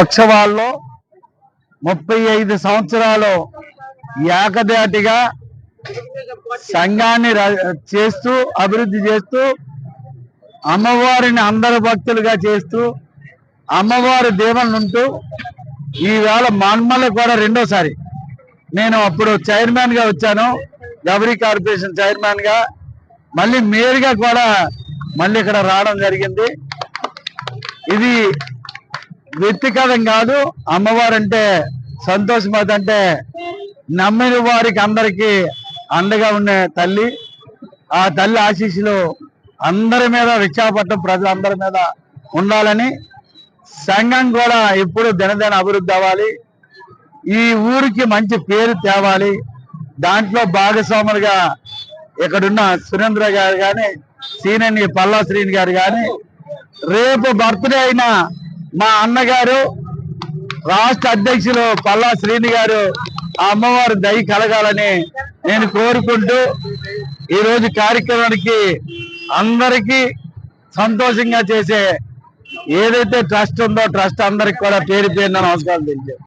ఉత్సవాల్లో ముప్పై ఐదు సంవత్సరాలు ఏకదాటిగా సంఘాన్ని చేస్తూ అభివృద్ధి చేస్తూ అమ్మవారిని అందరు భక్తులుగా చేస్తూ అమ్మవారి దీవెనలు ఉంటూ ఈవేళ మన్మల కూడా రెండోసారి. నేను అప్పుడు చైర్మన్గా వచ్చాను గబరీ కార్పొరేషన్ చైర్మన్గా. మళ్ళీ మేయర్గా కూడా మళ్ళీ ఇక్కడ రావడం జరిగింది. ఇది వ్యక్తిగతం కాదు అమ్మవారు అంటే సంతోషం అంటే నమ్మిన వారికి అందరికి అండగా ఉండే తల్లి. ఆ తల్లి ఆశీస్సులు అందరి మీద విశాఖపట్నం ప్రజలందరి మీద ఉండాలని సంఘం కూడా ఎప్పుడు దినదిన అభివృద్ధి అవ్వాలి. ఈ ఊరికి మంచి పేరు తేవాలి. దాంట్లో భాగస్వాములుగా ఇక్కడున్న సురేంద్ర గారు కానీ సీనని పల్లా శ్రీని గారు కానీ రేపు బర్త్డే అయిన మా అన్నగారు రాష్ట్ర అధ్యక్షులు పల్లా శ్రీని గారు ఆ అమ్మవారి దయ కలగాలని నేను కోరుకుంటూ ఈరోజు కార్యక్రమానికి అందరికీ సంతోషంగా చేసే ఏదైతే ట్రస్ట్ ఉందో ట్రస్ట్ అందరికి కూడా పేరు పేరున నమస్కారం తెలియజేస్తాను